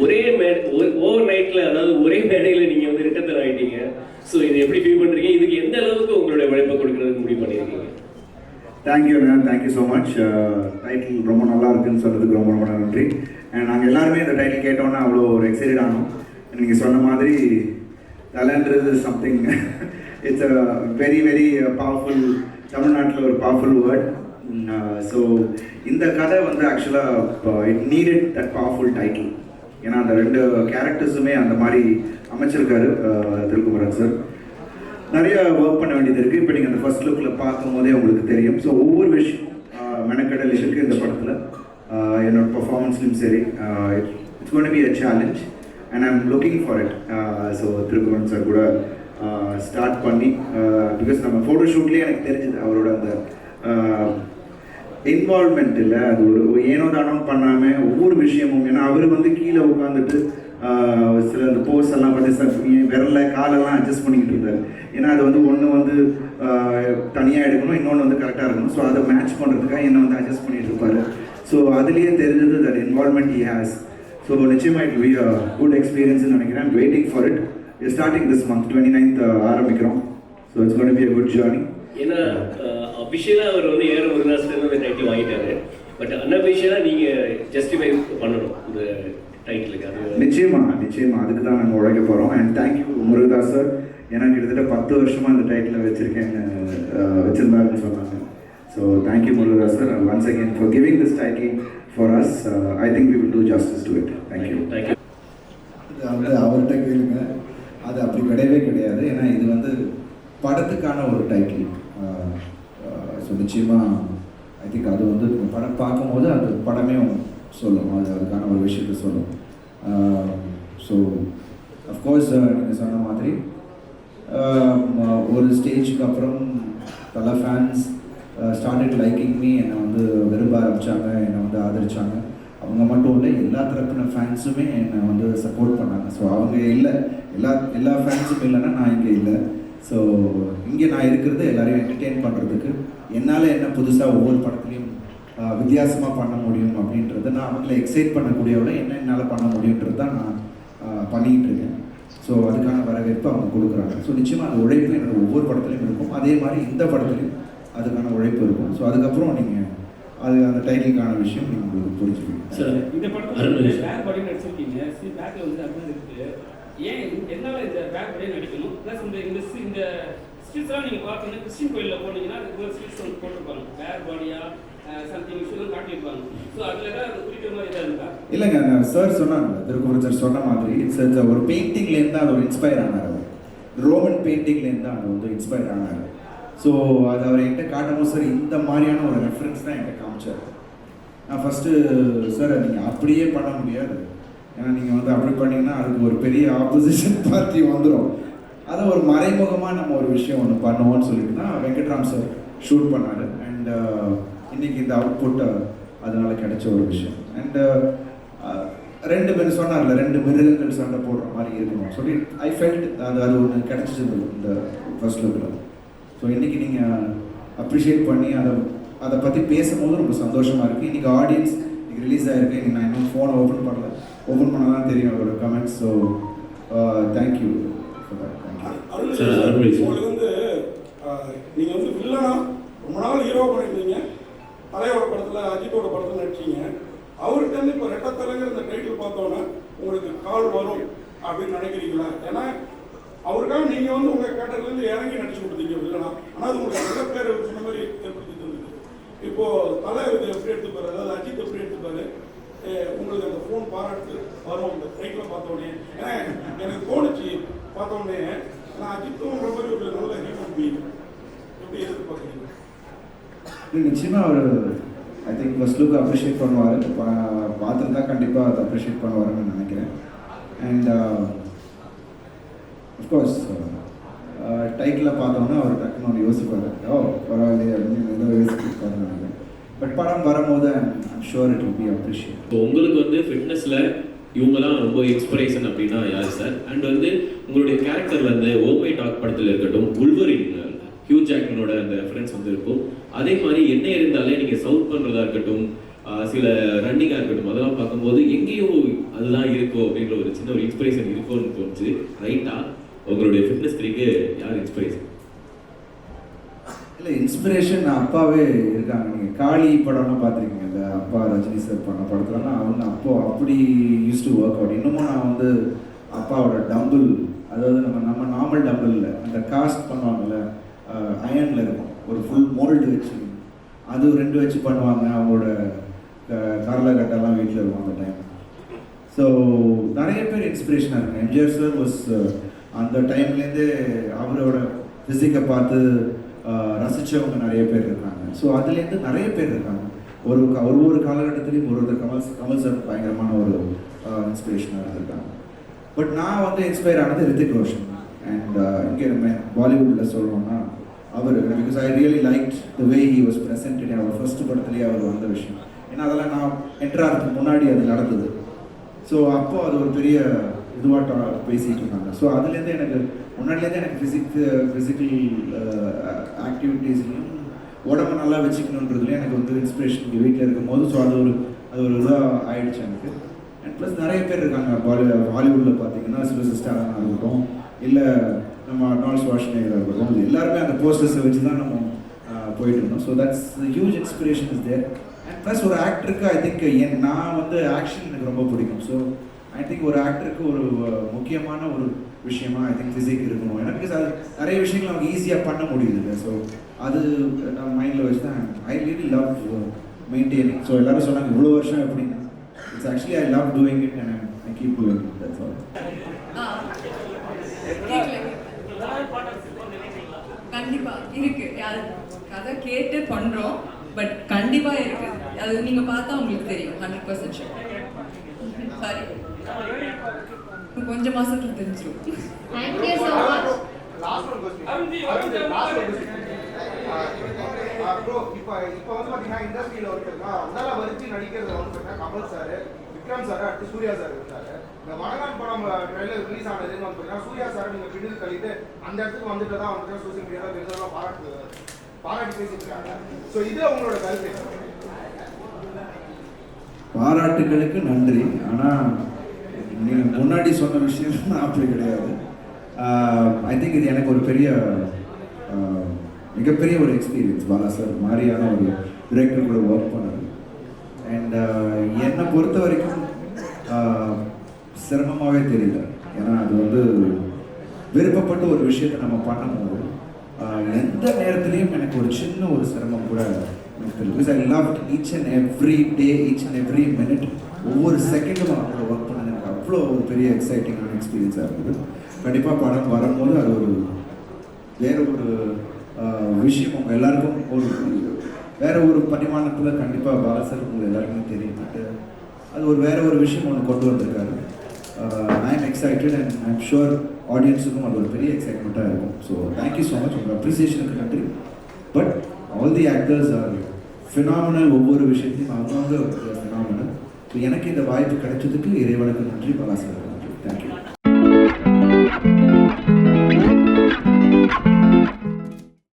ஒரே மே ஓவர் நைட்ல அதாவது ஒரே மேடையில நீங்க வந்து ரிட்டர்ன் ஆகிட்டீங்க ஸோ இது எப்படி ஃபீல் பண்றீங்க? இதுக்கு எந்த அளவுக்கு உங்களுடைய உழைப்பை கொடுக்கறதுக்கு முடிவு பண்ணியிருக்கீங்க? Thank you ma'am thank you so much title ரொம்ப நல்லா இருக்குன்னு சொன்னதுக்கு ரொம்ப ரொம்ப நன்றி. அண்ட் நாங்கள் எல்லாருமே இந்த டைட்டில் கேட்டோன்னே அவ்வளோ ஒரு எக்ஸைட் ஆனோம். நீங்கள் சொன்ன மாதிரி தலைன்றது something it's a very very powerful தமிழ்நாட்டில் ஒரு பவர்ஃபுல் வேர்ட் ஸோ இந்த கதை வந்து ஆக்சுவலாக it needed that powerful title ஏன்னா அந்த ரெண்டு கேரக்டர்ஸுமே அந்த மாதிரி அமைச்சிருக்காரு திருக்குமரன் சார் நிறைய ஒர்க் பண்ண வேண்டியது இருக்குது இப்போ நீங்கள் அந்த ஃபர்ஸ்ட் லுக்கில் பார்க்கும் போதே உங்களுக்கு தெரியும். ஸோ ஒவ்வொரு விஷயம் மெனக்கடல் இருக்குது இந்த படத்தில். என்னோட பர்ஃபார்மன்ஸ்லையும் சரி it's gonna be a challenge and I'm looking for it so Thirukumaran sir கூட ஸ்டார்ட் பண்ணி பிகாஸ் நம்ம ஃபோட்டோ ஷூட்லேயே எனக்கு தெரிஞ்சுது அவரோட அந்த இன்வால்மெண்ட் இல்லை. அது ஒரு ஏனோ தானம் பண்ணாமல் ஒவ்வொரு விஷயமும் ஏன்னா அவர் வந்து கீழே உட்காந்துட்டு சில அந்த போஸ் எல்லாம் சார் விரல காலெல்லாம் அட்ஜஸ்ட் பண்ணிக்கிட்டு இருந்தார். ஏன்னா அது வந்து ஒன்று வந்து தனியாக எடுக்கணும் இன்னொன்று வந்து கரெக்டாக இருக்கணும். ஸோ அதை மேட்ச் பண்ணுறதுக்காக என்ன வந்து அட்ஜஸ்ட் பண்ணிட்டு இருப்பாரு. ஸோ அதுலேயே தெரிஞ்சது that involvement he has so நிச்சயமாக இட் பி குட் எக்ஸ்பீரியன்ஸ்னு நினைக்கிறேன். Waiting for it starting this month twenty ninth ஆரம்பிக்கிறோம். So it's gonna be a good journey ஏன்னா அஃபிஷியலாக அவர் வந்து ஏற முருகதாஸ்லேருந்து அந்த டைட்டில் வாங்கிட்டாரு. பட் அன்அஃபிஷியலாக நீங்க ஜஸ்டிஃபை பண்ணணும் இந்த டைட்டிலுக்கு அது நிச்சயமா நிச்சயமா. அதுக்கு தான் நாங்கள் உழைக்க போகிறோம் அண்ட் தேங்க்யூ முருகதாஸ் சார் ஏன்னா கிட்டத்தட்ட பத்து வருஷமா இந்த டைட்டில் வச்சிருக்கேன்னு வச்சிருந்தாருன்னு சொன்னாங்க. So thank you Murugadoss sir once again for giving this title for us I think we will do justice to it thank you thank you இது வந்து அவர்கிட்ட கேளுங்க. அது அப்படி கிடையவே கிடையாது. ஏன்னா இது வந்து படத்துக்கான ஒரு டைட்டில் ஸோ நிச்சயமாக ஐ திங்க் அது வந்து படம் பார்க்கும்போது அது படமே சொல்லும். அது அதுக்கான ஒரு விஷயத்தை சொல்லும். ஸோ அஃப்கோர்ஸ் நீங்கள் சொன்ன மாதிரி ஒரு ஸ்டேஜுக்கு அப்புறம் பல ஃபேன்ஸ் ஸ்டார்டட் லைக்கிங் மீ என்னை வந்து விரும்ப ஆரம்பித்தாங்க என்னை வந்து ஆதரித்தாங்க அவங்க மட்டும் இல்லை எல்லா தரப்பின ஃபேன்ஸுமே என்னை வந்து சப்போர்ட் பண்ணாங்க. ஸோ அவங்க இல்லை எல்லா எல்லா ஃபேன்ஸும் இல்லைன்னா நான் இங்கே இல்லை. ஸோ இங்கே நான் இருக்கிறது எல்லோரையும் என்டர்டெயின் பண்ணுறதுக்கு என்னால் என்ன புதுசாக ஒவ்வொரு படத்துலையும் வித்தியாசமாக பண்ண முடியும் அப்படின்றத நான் அவங்கள எக்ஸைட் பண்ணக்கூடியவிட என்ன என்னால் பண்ண முடியுன்றது தான் நான் பண்ணிக்கிட்டு இருக்கேன். ஸோ அதுக்கான வரவேற்பு அவங்க கொடுக்குறாங்க. ஸோ நிச்சயமாக அந்த உழைப்பு என்னோட ஒவ்வொரு படத்துலையும் இருக்கும். அதே மாதிரி இந்த படத்துலையும் அதுக்கான உழைப்பு இருக்கும். ஸோ அதுக்கப்புறம் நீங்கள் அது அந்த டைட்டிலுக்கான விஷயம் நீங்கள் உங்களுக்கு புரிஞ்சுக்கணும் சார் இந்த படத்துல நடிச்சிருக்கீங்க. சி வந்து ஏன் என்னால இந்த பேக் நடிக்கணும்? ப்ளஸ் இந்த இந்த ஸ்டில்ஸ்லாம் நீங்கள் பார்த்தீங்கன்னா கிறிஸ்டின் கோயிலில் போனீங்கன்னா அதுக்கு ஒரு ஸ்டில்ஸ் வந்து போட்டிருப்பாங்க. பேக் பாடியா இல்லைங்க நான் சார் சொன்னாங்க திருக்குறள் சார் சொன்ன மாதிரி இட்ஸ் ஒரு பெயிண்டிங்லேருந்து தான் அது ஒரு இன்ஸ்பயர் ஆனார். அவர் ரோமன் பெயிண்டிங்லேருந்து தான் அது வந்து இன்ஸ்பயர் ஆனார். ஸோ அது அவர் என்கிட்ட காட்டும் சார் இந்த மாதிரியான ஒரு ரெஃபரன்ஸ் தான் என்கிட்ட காமிச்சார். நான் ஃபஸ்ட்டு சார் நீங்கள் அப்படியே பண்ண முடியாது. ஏன்னா நீங்கள் வந்து அப்படி பண்ணிங்கன்னா அதுக்கு ஒரு பெரிய ஆப்போசிஷன் பார்ட்டி வந்துடும் அதை ஒரு மறைமுகமாக நம்ம ஒரு விஷயம் ஒன்று பண்ணுவோம்னு சொல்லிட்டு தான் வெங்கட்ராம் சார் ஷூட் பண்ணார். அண்ட் இன்னைக்கு இந்த அவுட்புட் அதனால் கிடைச்ச ஒரு விஷயம். Uh, அண்ட் ரெண்டு பேர் சொன்னார்ல ரெண்டு மிருகங்கள் சண்டை போடுற மாதிரி இருக்கணும். சொல்லி ஐ ஃபெல்ட் அது அது ஒன்று கிடைச்சிச்சு இந்த ஃபர்ஸ்ட் லுக்கில் ஸோ இன்னைக்கு நீங்கள் அப்ரிஷியேட் பண்ணி அதை அதை பற்றி பேசும்போது ரொம்ப சந்தோஷமாக இருக்குது இன்றைக்கி ஆடியன்ஸ் இன்றைக்கி ரிலீஸ் ஆகிருக்கு இன்னைக்கு நான் இன்னும் ஃபோனை ஓப்பன் பண்ணல. ஓப்பன் பண்ணால் தான் தெரியும் அவரோட கமெண்ட்ஸ் ஸோ தேங்க்யூ உங்களுக்கு வந்து ஆஹ், நீங்க வந்து வில்லனா ரொம்ப நாள் ஹீரோ பண்ணிருந்தீங்க. தலையோட படத்துல அஜித்தோட படத்துல நடிச்சீங்க. அவர்கிட்ட இருந்து இப்போ ரெட்டத்தலைங்கிற இந்த டைட்டில் பார்த்தோன்னே உங்களுக்கு கால் வரும் அப்படின்னு நினைக்கிறீங்களா? ஏன்னா அவருக்காக நீங்க வந்து உங்க கேட்டர்ல இருந்து இறங்கி நடிச்சு கொடுத்தீங்க வில்லனா ஆனா அது உங்களுக்கு நல்ல பேர் சொன்ன மாதிரி ஏற்படுத்தி தந்தது இப்போ தலை இது எப்படி எடுத்துப்பாரு? அதாவது அஜித் எப்படி எடுத்துப்பாரு? உங்களுக்கு அந்த ஃபோன் பாராட்டு வரும் அந்த டைட்டில் பார்த்த உடனே. ஏன்னா எனக்கு தோணுச்சு பார்த்த உடனே நான் அஜித்தும் மாதிரி ஒரு நல்ல ஹீரோ எப்படி எதிர்பார்க்குறீங்க நிச்சயமாக அவர் I think first look appreciate பண்ணுவார். பார்த்துருந்தா கண்டிப்பாக அதை அப்ரிஷியேட் பண்ணுவாருன்னு நினைக்கிறேன். அண்ட் அஃப்கோர்ஸ் டைட்டில் பார்த்தோன்னா அவர் டக்குன்னு ஒன்று யோசிப்பார். ஓ பரவாயில்லையே அப்படின்னு ஏதோ யோசிப்பாருன்னு நினைக்கிறேன். பட் படம் வரும்போது I'm sure it will be appreciate இப்போ உங்களுக்கு வந்து ஃபிட்னஸில் இவங்கெல்லாம் ரொம்ப இன்ஸ்பிரேஷன் அப்படின்னா யார் சார் அண்ட் வந்து உங்களுடைய கேரக்டர் வந்து ஓமை டாக் படத்தில் இருக்கட்டும் உள்வரின் ஹியூ ஜாக்மனோட அந்த ரெஃபரன்ஸ் வந்து இருக்கும். அதே மாதிரி என்ன இருந்தாலே நீங்கள் சவுத் பண்ணுறதா இருக்கட்டும் சில ரன்னிங்காக இருக்கட்டும் அதெல்லாம் பார்க்கும்போது எங்கேயோ அதுதான் இருக்கோ அப்படின்ற ஒரு சின்ன ஒரு இன்ஸ்பிரேஷன் இருக்கும்னு தோணுச்சு. ரைட்டாக உங்களுடைய ஃபிட்னஸ் த்ரீக்கு யார் இன்ஸ்பிரேஷன் இல்லை இன்ஸ்பிரேஷன் அப்பாவே இருக்காங்க. நீங்கள் காளி படம்லாம் பார்த்துருக்கீங்க இந்த அப்பா ரஜினி சார் பண்ண படத்துலலாம் அவங்க அப்போ அப்படி யூஸ் டு ஒர்க் அவுட் இன்னமும் நான் வந்து அப்பாவோட டம்பிள் அதாவது நம்ம நம்ம நார்மல் டம்பிள் இல்லை அந்த காஸ்ட் பண்ணுவாங்கல்ல அயனில் இருக்கும். ஒரு ஃபுல் மோல்டு வச்சு அது ரெண்டு வச்சு பண்ணுவாங்க. அவங்களோட கரலகட்டெல்லாம் வீட்டில் இருக்கும் அந்த டைம் ஸோ நிறைய பேர் இன்ஸ்பிரேஷனாக இருக்காங்க. எம்ஜிஆர் சார் வாஸ் அந்த டைம்லேருந்தே அவரோட ஃபிசிக்கை பார்த்து ரசித்தவங்க நிறைய பேர் இருக்காங்க. ஸோ அதுலேருந்து நிறைய பேர் இருக்காங்க. ஒரு க- ஒரு ஒரு காலகட்டத்திலையும் ஒரு ஒரு கமல் கமல் சார் பயங்கரமான ஒரு இன்ஸ்பிரேஷனாக இருந்திருக்காங்க. பட் நான் வந்து இன்ஸ்பயர் ஆனது ரித்திக் ரோஷன். அண்ட் இங்கே நம்ம பாலிவுட்டில் சொல்லணும்னா அவர் because I really like the way he was present our first படத்துலேயே அவர் வந்த விஷயம். ஏன்னா அதெல்லாம் நான் என்ட்ராகிறதுக்கு முன்னாடி அது நடந்தது. ஸோ அப்போ அது ஒரு பெரிய இதுவாக பேசிகிட்டு இருந்தாங்க ஸோ அதுலேருந்து எனக்கு முன்னாடிலேருந்து எனக்கு ஃபிசிக் ஃபிசிக்கல் ஆக்டிவிட்டீஸ்லையும் உடம்பு நல்லா வச்சுக்கணுன்றதுலையும் எனக்கு வந்து இன்ஸ்பிரேஷன் இங்கே வீட்டில் இருக்கும்போது ஸோ அது ஒரு அது ஒரு இதாக ஆயிடுச்சு எனக்கு. அண்ட் ப்ளஸ் நிறைய பேர் இருக்காங்க பாலி ஹாலிவுட்டில் பார்த்தீங்கன்னா சிவசு இருக்கட்டும் இல்லை நம்ம அர்னால்ட் வாஷ்னேகராக இருக்கட்டும் இது எல்லாருமே அந்த போஸ்டர்ஸை வச்சு தான் நம்ம போயிட்டு இருந்தோம் so that's huge inspiration is there and plus ஒரு ஆக்டருக்கு ஐ திங்க் என் நான் வந்து ஆக்ஷன் எனக்கு ரொம்ப பிடிக்கும். ஸோ ஐ திங்க் ஒரு ஆக்டருக்கு ஒரு முக்கியமான ஒரு விஷயமா ஐ திங்க் ஃபிசிக் இருக்கணும். ஏன்னா பிகாஸ் அது நிறைய விஷயங்கள் நமக்கு ஈஸியாக பண்ண முடியுது இல்லை ஸோ அது நான் மைண்டில் வச்சு தான் I really love maintaining so எல்லாரும் சொன்னாங்க இவ்வளோ வருஷம் எப்படி? It's actually I love doing it and I keep doing it that's all கண்டிப்பா இருக்கு. கதை கேட்டு பண்றோம் பட் கண்டிப்பா இருக்கு. அது நீங்க பார்த்தா உங்களுக்கு தெரியும் ஹண்ட்ரட் பர்சன்ட் சாரி கொஞ்சம் மாசத்துல தெரிஞ்சிடும் Thank you so much. Last one last bro இப்போ இப்போ வந்து பார்த்தீங்கன்னா இண்டஸ்ட்ரியில் ஒருத்தருக்கா உடல வரிச்சு நடிக்கிறது வந்து பார்த்தீங்கன்னா கமல் சார் விக்ரம் சார் அடுத்து சூர்யா சார் இருந்தாரு இந்த வடகான் படம் ட்ரெயிலர் ரிலீஸ் ஆனதுன்னு வந்து பார்த்தீங்கன்னா சூர்யா சார் நீங்கள் பிடித்து கழித்து அந்த இடத்துக்கு வந்துட்டு தான் வந்துட்டு சோசியல் மீடியாவில் பெருசாக பாராட்டு பாராட்டி பேசிட்டு இருக்காங்க ஸோ இது உங்களோட கருத்து? பாராட்டுகளுக்கு நன்றி. ஆனால் நீங்கள் முன்னாடி சொன்ன விஷயம் நான் அப்படி கிடையாது. ஐ திங்க் இது எனக்கு ஒரு பெரிய மிகப்பெரிய ஒரு எக்ஸ்பீரியன்ஸ் பாலா சார் மாதிரியான ஒரு டிரெக்டர் கூட ஒர்க் பண்ணது. அண்ட் என்னை பொறுத்த வரைக்கும் சிரமமாகவே தெரியல. ஏன்னா அது வந்து விருப்பப்பட்டு ஒரு விஷயத்தை நம்ம பண்ணும்போது எந்த நேரத்துலையும் எனக்கு ஒரு சின்ன ஒரு சிரமம் கூட எனக்கு தெரியல. Because I love each and every day each and every minute ஒவ்வொரு செகண்டும் அவங்களோட ஒர்க் பண்ண அவ்வளோ ஒரு பெரிய எக்ஸைட்டிங்கான எக்ஸ்பீரியன்ஸாக இருந்தது. கண்டிப்பாக படம் வரும்போது அது ஒரு வேறு ஒரு விஷயம். உங்கள் எல்லாருக்கும் ஒரு வேற ஒரு பரிமாணத்தில் கண்டிப்பாக பாலசர் உங்கள் எல்லாருக்குமே தெரியும் அது ஒரு வேற ஒரு விஷயம் ஒன்று கொண்டு வந்திருக்காரு. I am excited and I am sure ஆடியன்ஸுக்கும் அது ஒரு பெரிய எக்ஸைட்மெண்ட்டாக இருக்கும். ஸோ தேங்க்யூ ஸோ மச் உங்கள் அப்ரிசியேஷனுக்கு நன்றி. But all the actors are phenomenal ஒவ்வொரு விஷயத்தையும் அவங்கவுங்க ஃபினாமினல் எனக்கு இந்த வாய்ப்பு கிடைச்சதுக்கு இறைவனுக்கு நன்றி பலாசு நன்றி. தேங்க்யூ